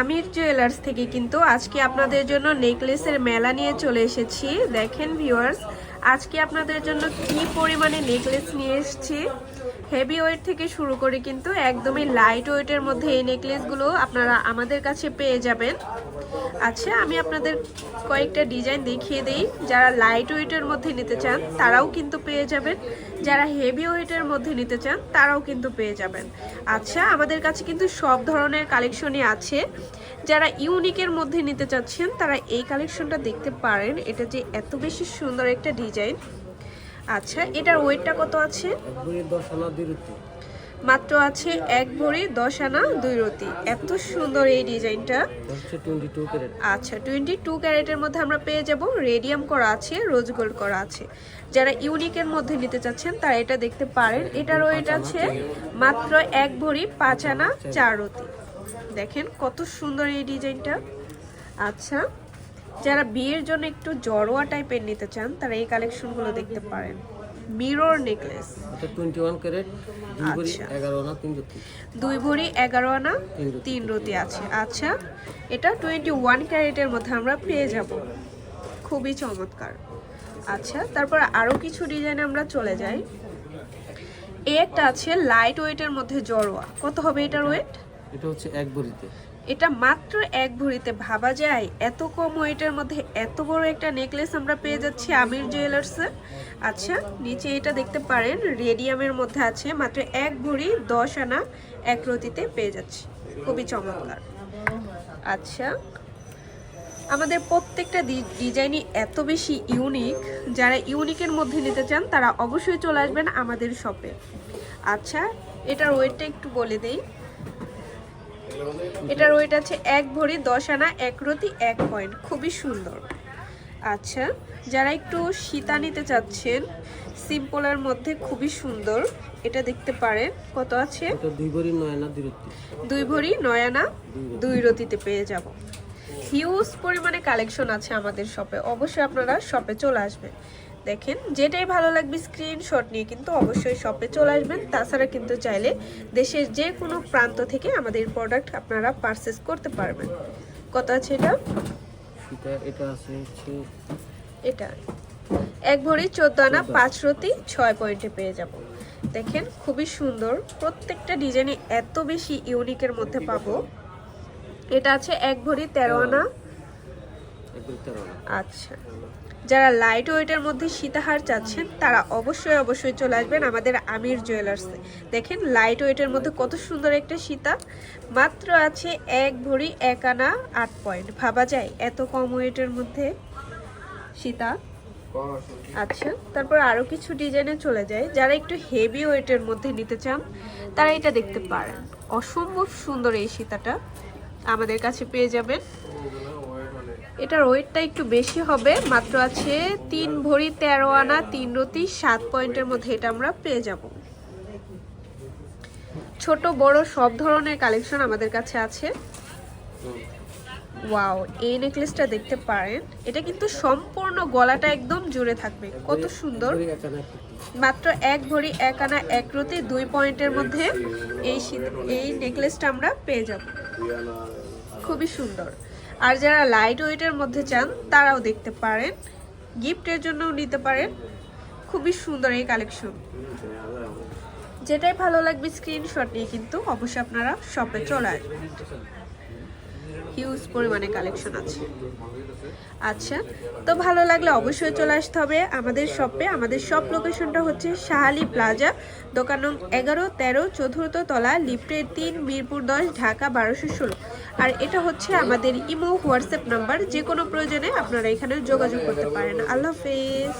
আমির jewellers থেকে কিন্তু আজকে আপনাদের জন্য নেকলেসের মেলা নিয়ে চলে এসেছি। দেখেন ভিউয়ার্স আজকে আপনাদের জন্য কি পরিমাণে নেকলেস নিয়ে এসেছি। হেভি ওয়েট থেকে শুরু করে কিন্তু একদমই লাইট ওয়েটের মধ্যে এই নেকলেসগুলো আপনারা আমাদের কাছে পেয়ে যাবেন। আচ্ছা আমি আপনাদের কয়েকটা ডিজাইন দেখিয়ে দিই। যারা লাইট ওয়েটের মধ্যে নিতে চান, তারাও কিন্তু পেয়ে যাবেন। যারা হেভি ওয়েটের মধ্যে নিতে চান, তারাও কিন্তু পেয়ে যাবেন। আচ্ছা আমাদের কাছে কিন্তু সব ধরনের কালেকশনই আছে। যারা ইউনিকের মধ্যে নিতে চাচ্ছেন, তারা এই কালেকশনটা দেখতে পারেন। এটা যে এত বেশি সুন্দর একটা ডিজাইন আচ্ছা এটার ওয়েটটা কত আছে? মাত্র আছে এক ভরি দশ আনা দুই রতি এত সুন্দর এই ডিজাইনটা। আচ্ছা টোয়েন্টি টু ক্যারেটের মধ্যে আমরা পেয়ে যাব রেডিয়াম করা আছে রোজ গোল্ড করা আছে। যারা ইউনিকের মধ্যে নিতে চাচ্ছেন তারা এটা দেখতে পারেন। এটার ওয়েট আছে মাত্র এক ভরি পাঁচ আনা চার রতি দেখেন কত সুন্দর এই ডিজাইনটা। আচ্ছা যারা বিয়ের জন্য একটু জড়োয়া টাইপের নিতে চান তারা এই কালেকশনগুলো দেখতে পারেন। Mirror necklace. এটা টোয়েন্টি ওয়ান ক্যারেট দুই ভরি আচ্ছা। এগারো আনা তিন রুটি দুই ভরি এগারো আনা তিন রতি। আছে। আচ্ছা এটা টোয়েন্টি ওয়ান ক্যারেটের মধ্যে আমরা পেয়ে যাব। খুবই চমৎকার। আচ্ছা তারপর আরও কিছু ডিজাইন আমরা চলে যাই। এই একটা আছে লাইট ওয়েটের মধ্যে জড়োয়া। কত হবে এটার ওয়েট এটা হচ্ছে এক ভরিতে। এটা মাত্র এক ভরিতে ভাবা যায়। এত কম ওয়েটের মধ্যে এত বড় একটা নেকলেস আমরা পেয়ে যাচ্ছি আমির জুয়েলার্সে আচ্ছা নিচে এটা দেখতে পারেন, রেডিয়ামের মধ্যে আছে মাত্র এক ভরি দশ আনা এক রতিতে পেয়ে যাচ্ছি। খুবই চমৎকার। আচ্ছা আমাদের প্রত্যেকটা ডিজাইনই এত বেশি ইউনিক। যারা ইউনিকের মধ্যে নিতে চান, তারা অবশ্যই চলে আসবেন আমাদের শপে। আচ্ছা এটার ওয়েটটা একটু বলে দেই। এটার ওয়েট আছে এক ভরি দশ আনা এক রতি এক পয়েন্ট খুবই সুন্দর। আচ্ছা যারা একটু সীতা নিতে চাচ্ছেন সিম্পলের মধ্যে খুবই সুন্দর। এটা দেখতে পারেন কত আছে? দুই ভরি নয় আনা দুই দুই ভরি নয় আনা দুই রতিতে পেয়ে যাব। হিউজ পরিমাণে কালেকশন আছে আমাদের শপে অবশ্যই আপনারা শপে চলে আসবেন। দেখেন যেটাই ভালো লাগবে স্ক্রিনশট নিয়ে কিন্তু অবশ্যই শপে চলে আসবেন। তাছাড়া কিন্তু চাইলে দেশের যে কোনো প্রান্ত থেকে আমাদের প্রোডাক্ট আপনারা পারচেস করতে পারবেন। কত আছে এটা? এটা আছে এটা। এক ভরি চোদ্দ আনা পাঁচ রতি ছয় পয়েন্টে পেয়ে যাব। দেখেন খুবই সুন্দর। প্রত্যেকটা ডিজাইনে এত বেশি ইউনিকের মধ্যে পাবো। এটা আছে এক ভরি তেরো আনা। এক ভরি তেরো আনা। আচ্ছা। যারা লাইট ওয়েটের মধ্যে সীতাহার চাচ্ছেন, তারা অবশ্যই অবশ্যই চলে আসবেন আমাদের আমির জুয়েলার্সে দেখেন লাইট ওয়েটের মধ্যে কত সুন্দর একটা সীতা। মাত্র আছে এক ভরি এক আনা আট পয়েন্ট ভাবা যায় এত কম ওয়েটের মধ্যে সীতা? আচ্ছা তারপর আরও কিছু ডিজাইনে চলে যায় যারা একটু হেভি ওয়েটের মধ্যে নিতে চান, তারা এটা দেখতে পারেন। অসম্ভব সুন্দর এই সীতাটা। আমাদের কাছে পেয়ে যাবেন। এটার ওয়েটটা একটু বেশি হবে, মাত্র আছে তিন ভরি তেরো আনা, তিন রতি সাত পয়েন্টের মধ্যে এটা আমরা পেয়ে যাব। ছোট, বড় সব ধরনের কালেকশন আমাদের কাছে আছে। ওয়াও, এই নেকলেসটা দেখতে পারেন। এটা কিন্তু সম্পূর্ণ গলাটা একদম জুড়ে থাকবে, কত সুন্দর। মাত্র এক ভরি, এক আনা, এক রতি, দুই পয়েন্টের মধ্যে এই এই নেকলেসটা আমরা পেয়ে যাব। খুবই সুন্দর। আর যারা লাইট ওয়েটের মধ্যে চান, তারাও দেখতে পারেন। গিফটের জন্যও নিতে পারেন। খুবই সুন্দর এই কালেকশন যেটাই ভালো লাগবে স্ক্রিনশট নিয়ে কিন্তু অবশ্যই আপনারা শপে চলে আসবেন। হিউজ পরিমাণে কালেকশন আছে। আচ্ছা তো ভালো লাগলে অবশ্যই চলে আসতে হবে আমাদের শপে আমাদের শপ লোকেশনটা হচ্ছে শাহালি প্লাজা দোকান নং এগারো, তেরো, চতুর্থ তলা লিফটের তিন, মিরপুর দশ, ঢাকা বারোশো ষোলো। আর এটা হচ্ছে আমাদের ইমো, হোয়াটসঅ্যাপ নাম্বার। যে কোনো প্রয়োজনে আপনারা এখানে যোগাযোগ করতে পারেন। আল্লাহ হাফেজ।